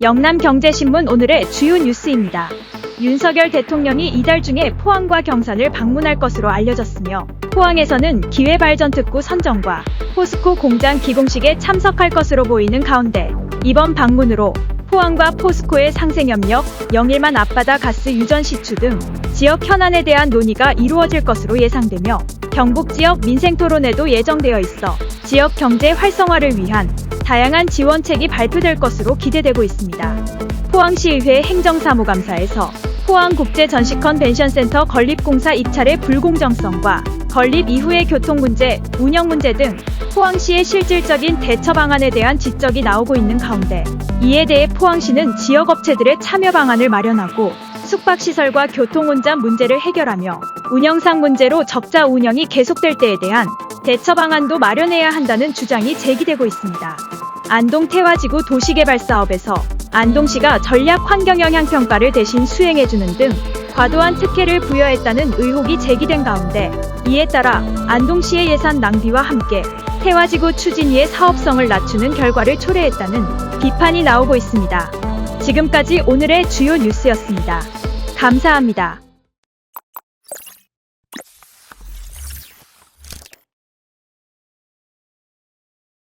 영남경제신문 오늘의 주요 뉴스입니다. 윤석열 대통령이 이달 중에 포항과 경산을 방문할 것으로 알려졌으며 포항에서는 기회발전특구 선정과 포스코 공장 기공식에 참석할 것으로 보이는 가운데 이번 방문으로 포항과 포스코의 상생협력, 영일만 앞바다 가스 유전 시추 등 지역 현안에 대한 논의가 이루어질 것으로 예상되며 경북 지역 민생 토론회도 예정되어 있어 지역 경제 활성화를 위한 다양한 지원책이 발표될 것으로 기대되고 있습니다. 포항시의회 행정사무감사에서 포항국제전시 컨벤션센터 건립공사 입찰의 불공정성과 건립 이후의 교통 문제, 운영 문제 등 포항시의 실질적인 대처 방안에 대한 지적이 나오고 있는 가운데 이에 대해 포항시는 지역업체들의 참여 방안을 마련하고 숙박시설과 교통혼잡 문제를 해결하며 운영상 문제로 적자 운영이 계속될 때에 대한 대처 방안도 마련해야 한다는 주장이 제기되고 있습니다. 안동 태화지구 도시개발 사업에서 안동시가 전략 환경 영향 평가를 대신 수행해주는 등 과도한 특혜를 부여했다는 의혹이 제기된 가운데 이에 따라 안동시의 예산 낭비와 함께 태화지구 추진위의 사업성을 낮추는 결과를 초래했다는 비판이 나오고 있습니다. 지금까지 오늘의 주요 뉴스였습니다. 감사합니다.